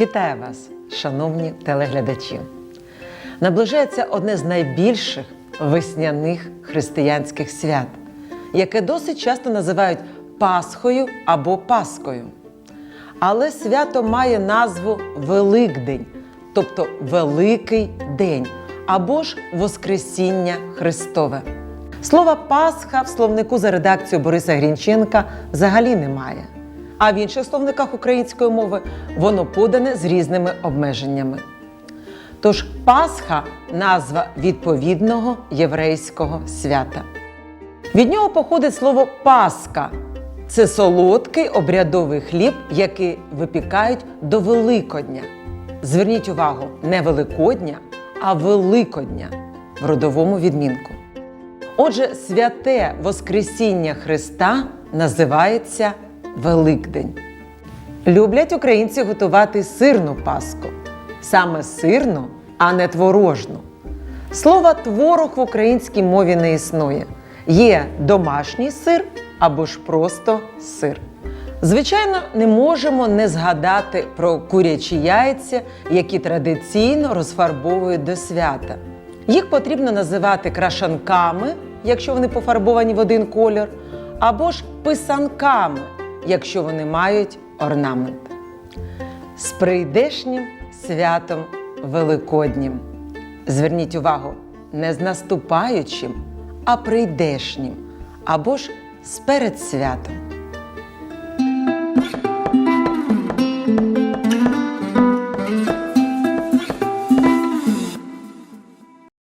Вітаю вас, шановні телеглядачі! Наближається одне з найбільших весняних християнських свят, яке досить часто називають Пасхою або Паскою. Але свято має назву Великдень, тобто Великий День або ж Воскресіння Христове. Слова Пасха в словнику за редакцією Бориса Грінченка взагалі немає. А в інших словниках української мови воно подане з різними обмеженнями. Тож Пасха назва відповідного єврейського свята. Від нього походить слово Пасха. Це солодкий обрядовий хліб, який випікають до Великодня. Зверніть увагу, не Великодня, а Великодня в родовому відмінку. Отже, святе Воскресіння Христа називається Великдень. Люблять українці готувати сирну паску. Саме сирну, а не творожну. Слова творог в українській мові не існує. Є домашній сир або ж просто сир. Звичайно, не можемо не згадати про курячі яйця, які традиційно розфарбовують до свята. Їх потрібно називати крашанками, якщо вони пофарбовані в один колір, або ж писанками, якщо вони мають орнамент. З прийдешнім святом Великоднім. Зверніть увагу, не з наступаючим, а прийдешнім, або ж з перед святом.